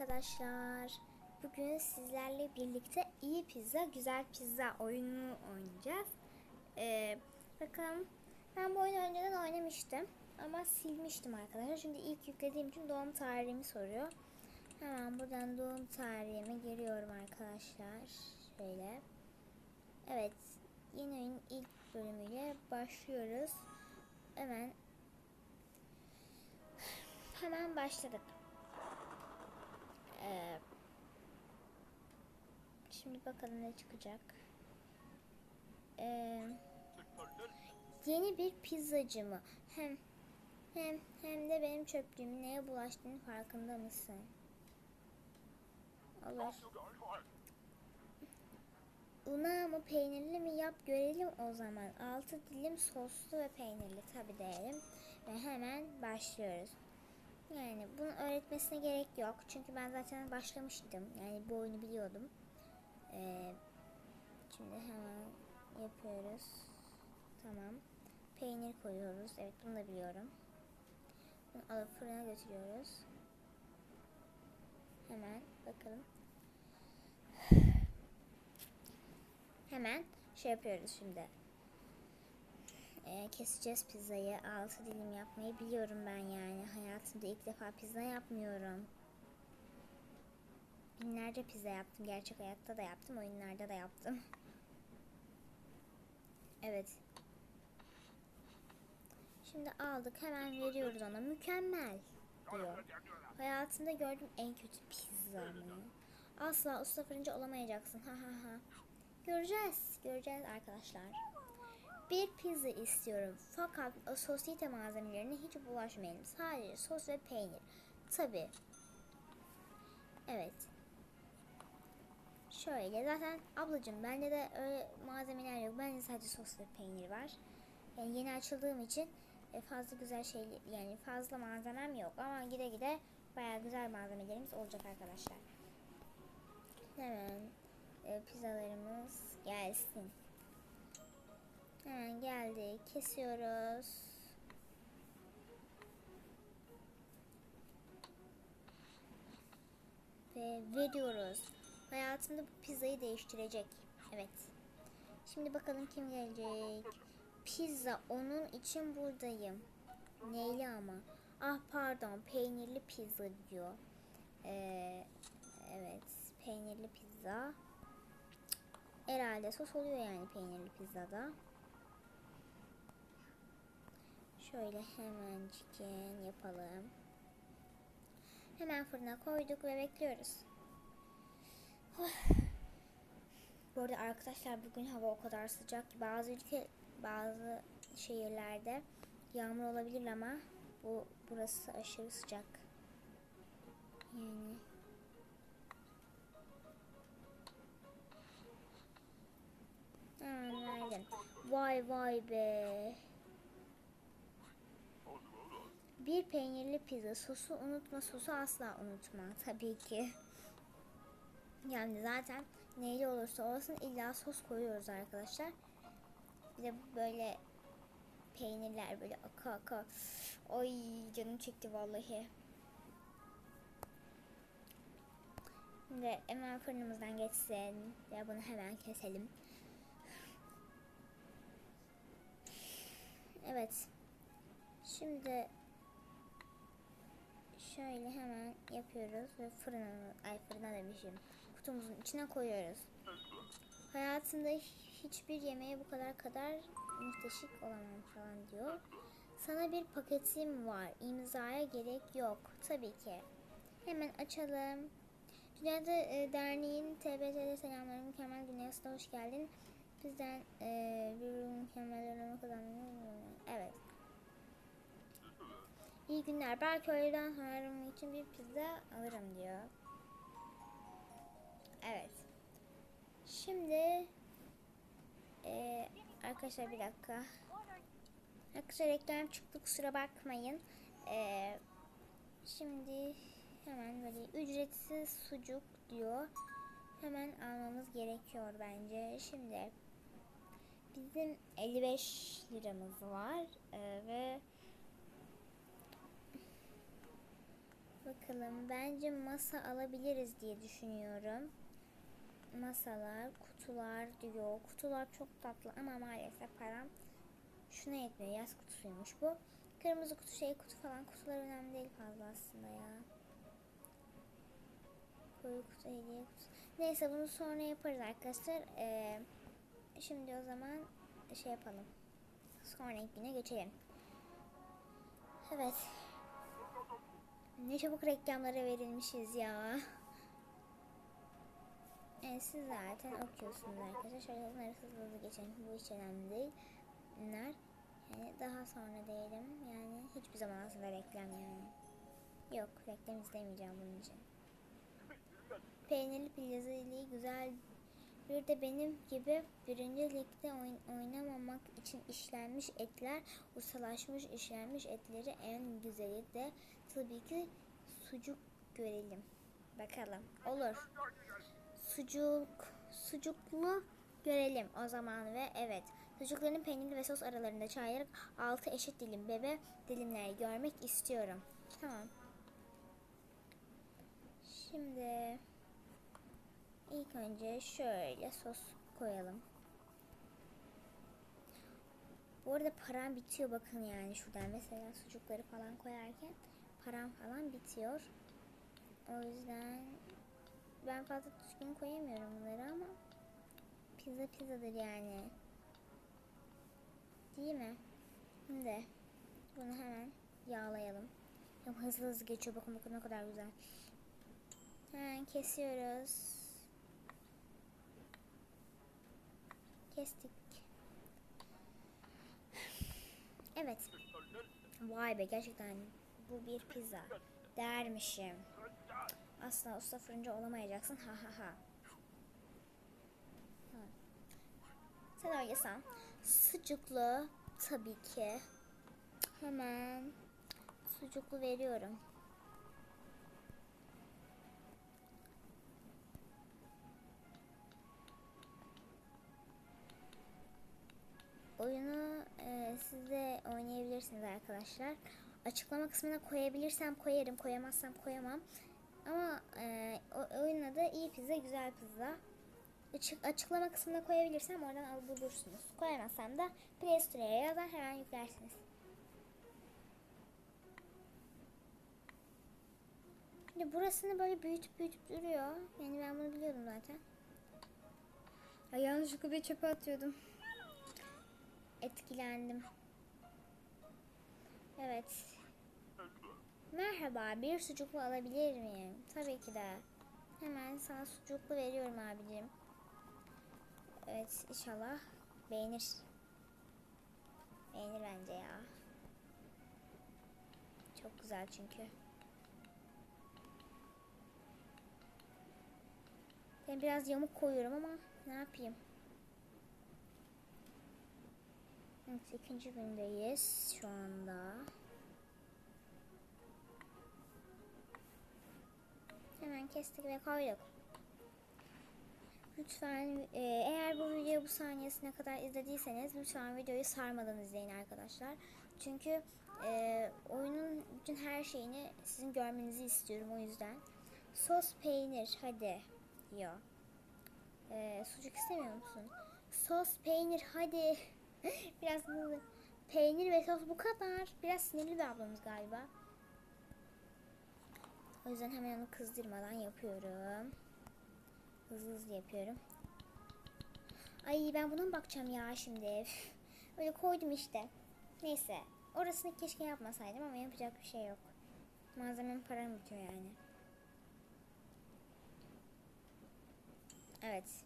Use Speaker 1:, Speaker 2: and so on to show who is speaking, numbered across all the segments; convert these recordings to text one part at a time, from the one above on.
Speaker 1: arkadaşlar. Bugün sizlerle birlikte iyi pizza, güzel pizza oyununu oynayacağız. Ee, bakalım ben bu oyunu önceden oynamıştım ama silmiştim arkadaşlar. Şimdi ilk yüklediğim için doğum tarihimi soruyor. Hemen buradan doğum tarihime giriyorum arkadaşlar. Şöyle. Evet. Yeni oyunun ilk bölümüyle başlıyoruz. Hemen hemen başladık. Ee, şimdi bakalım ne çıkacak. Ee, yeni bir pizzacı mı? Hem hem hem de benim çöplüğümün neye bulaştığını farkında mısın? Olur. Una mı peynirli mi yap görelim o zaman. Altı dilim soslu ve peynirli tabi diyelim. Ve hemen başlıyoruz. Yani bunu öğretmesine gerek yok. Çünkü ben zaten başlamıştım. Yani bu oyunu biliyordum. Ee, şimdi hemen yapıyoruz. Tamam. Peynir koyuyoruz. Evet bunu da biliyorum. Bunu alıp fırına götürüyoruz. Hemen bakalım. Hemen şey yapıyoruz şimdi. Ee, keseceğiz pizzayı. Altı dilim yapmayı biliyorum ben yani. Hayatımda ilk defa pizza yapmıyorum. Binlerce pizza yaptım. Gerçek hayatta da yaptım. Oyunlarda da yaptım. Evet. Şimdi aldık. Hemen veriyoruz ona. Mükemmel diyor. Hayatımda gördüğüm en kötü pizza mı? Asla usta fırıncı olamayacaksın. Ha ha ha. Göreceğiz. Göreceğiz arkadaşlar. Bir pizza istiyorum. Fakat sosyete malzemelerine hiç bulaşmayalım. Sadece sos ve peynir. Tabi. Evet. Şöyle zaten ablacığım bende de öyle malzemeler yok. Bende sadece sos ve peynir var. Yani yeni açıldığım için e, fazla güzel şey yani fazla malzemem yok ama gide gide bayağı güzel malzemelerimiz olacak arkadaşlar. Hemen e, pizzalarımız gelsin. Hemen geldi. Kesiyoruz. Ve veriyoruz. Hayatımda bu pizzayı değiştirecek. Evet. Şimdi bakalım kim gelecek. Pizza onun için buradayım. Neyli ama. Ah pardon peynirli pizza diyor. Ee, evet peynirli pizza. Herhalde sos oluyor yani peynirli pizzada. Şöyle hemen chicken yapalım. Hemen fırına koyduk ve bekliyoruz. Bu arada arkadaşlar bugün hava o kadar sıcak ki bazı ülke bazı şehirlerde yağmur olabilir ama bu burası aşırı sıcak. Yani Hemen. Vay vay be. Bir peynirli pizza sosu unutma sosu asla unutma tabii ki. Yani zaten neyli olursa olsun illa sos koyuyoruz arkadaşlar. Bir de böyle peynirler böyle aka aka. Oy canım çekti vallahi. Şimdi hemen fırınımızdan geçsin. Ya bunu hemen keselim. Evet. Şimdi şöyle hemen yapıyoruz ve fırına, ay fırına demişim. Kutumuzun içine koyuyoruz. Hayatımda hiçbir yemeğe bu kadar kadar müsteşik olamam falan diyor. Sana bir paketim var. İmzaya gerek yok. Tabii ki. Hemen açalım. Dünyada e, Derneğin TBT'de selamlar. Mükemmel Dünyası'na hoş geldin. Bizden e, bir mükemmel öğrenme kazandığını Evet. İyi günler. Belki öğleden sonra için bir pizza alırım diyor. Evet. Şimdi e, arkadaşlar bir dakika. Arkadaşlar reklam çıktı kusura bakmayın. E, şimdi hemen böyle ücretsiz sucuk diyor. Hemen almamız gerekiyor bence. Şimdi bizim 55 liramız var e, ve Bakalım bence masa alabiliriz diye düşünüyorum. Masalar, kutular diyor. Kutular çok tatlı ama maalesef param şuna yetmiyor. Yaz kutusuymuş bu. Kırmızı kutu, şey kutu falan kutular önemli değil fazla aslında ya. Koyu kutu, hediye kutu. Neyse bunu sonra yaparız arkadaşlar. Ee, şimdi o zaman şey yapalım. Sonraki güne geçelim. Evet. Ne çabuk reklamlara verilmişiz ya. Evet, siz zaten okuyorsunuz arkadaşlar. Şöyle bunları hızlı hızlı geçelim. Bu hiç önemli değil. Bunlar yani daha sonra diyelim. Yani hiçbir zaman aslında reklam yani. Yok reklam izlemeyeceğim bunun için. Peynirli pizzali güzel bir de benim gibi birinci ligde oyn- oynamamak için işlenmiş etler, ustalaşmış işlenmiş etleri en güzeli de tabii ki sucuk görelim. Bakalım. Olur. Sucuk, sucuklu görelim o zaman ve evet. Sucukların peynirli ve sos aralarında çayarak altı eşit dilim bebe dilimleri görmek istiyorum. Tamam. Şimdi ilk önce şöyle sos koyalım. Bu arada param bitiyor bakın yani şuradan mesela sucukları falan koyarken param falan bitiyor. O yüzden ben fazla düzgün koyamıyorum bunları ama pizza pizzadır yani. Değil mi? Şimdi bunu hemen yağlayalım. Hızlı hızlı geçiyor bakın bakın ne kadar güzel. Hemen kesiyoruz. Kestik. Evet. Vay be gerçekten bu bir pizza. Dermişim. Asla usta fırıncı olamayacaksın. Ha ha ha. Sen san. Sucuklu tabii ki. Hemen sucuklu veriyorum. Oyunu e, siz de oynayabilirsiniz arkadaşlar. Açıklama kısmına koyabilirsem koyarım, koyamazsam koyamam. Ama e, oyunun adı iyi pizza, güzel pizza. Açık, açıklama kısmına koyabilirsem oradan alıp bulursunuz. Koyamazsam da Play Store'ya yazar hemen yüklersiniz. Şimdi burasını böyle büyütüp büyütüp duruyor. Yani ben bunu biliyordum zaten. Ay yanlışlıkla bir çöpe atıyordum. Etkilendim. Evet. Merhaba, bir sucuklu alabilir miyim? Tabii ki de. Hemen sana sucuklu veriyorum abicim. Evet, inşallah beğenir. Beğenir bence ya. Çok güzel çünkü. Ben biraz yamuk koyuyorum ama ne yapayım? Evet, ikinci gündeyiz şu anda. Hemen kestik ve koyduk. Lütfen e, eğer bu videoyu bu saniyesine kadar izlediyseniz lütfen videoyu sarmadan izleyin arkadaşlar. Çünkü e, oyunun bütün her şeyini sizin görmenizi istiyorum o yüzden. Sos peynir hadi diyor. E, sucuk istemiyor musun? Sos peynir hadi. Biraz hızlı. Peynir ve sos bu kadar. Biraz sinirli bir ablamız galiba. O yüzden hemen onu kızdırmadan yapıyorum. Hızlı hızlı yapıyorum. Ay ben buna mı bakacağım ya şimdi? Üf. Öyle koydum işte. Neyse. Orasını keşke yapmasaydım ama yapacak bir şey yok. Malzemenin param bitiyor yani. Evet.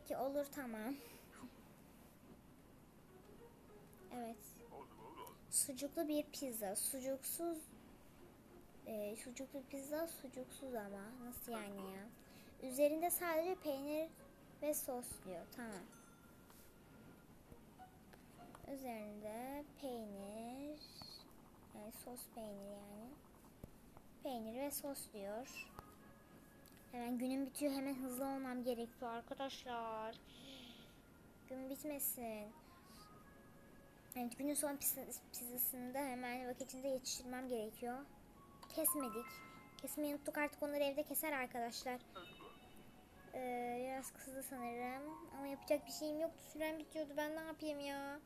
Speaker 1: Peki olur tamam. Evet. Sucuklu bir pizza. Sucuksuz e, sucuklu pizza sucuksuz ama. Nasıl yani ya? Üzerinde sadece peynir ve sos diyor. Tamam. Üzerinde peynir yani sos peynir yani. Peynir ve sos diyor. Hemen günüm bitiyor. Hemen hızlı olmam gerekiyor arkadaşlar. Gün bitmesin. Evet günün son pizza- pizzasını da hemen vakitinde yetiştirmem gerekiyor. Kesmedik. Kesmeyi unuttuk artık onları evde keser arkadaşlar. Ee, biraz kızdı sanırım. Ama yapacak bir şeyim yoktu. Sürem bitiyordu. Ben ne yapayım ya?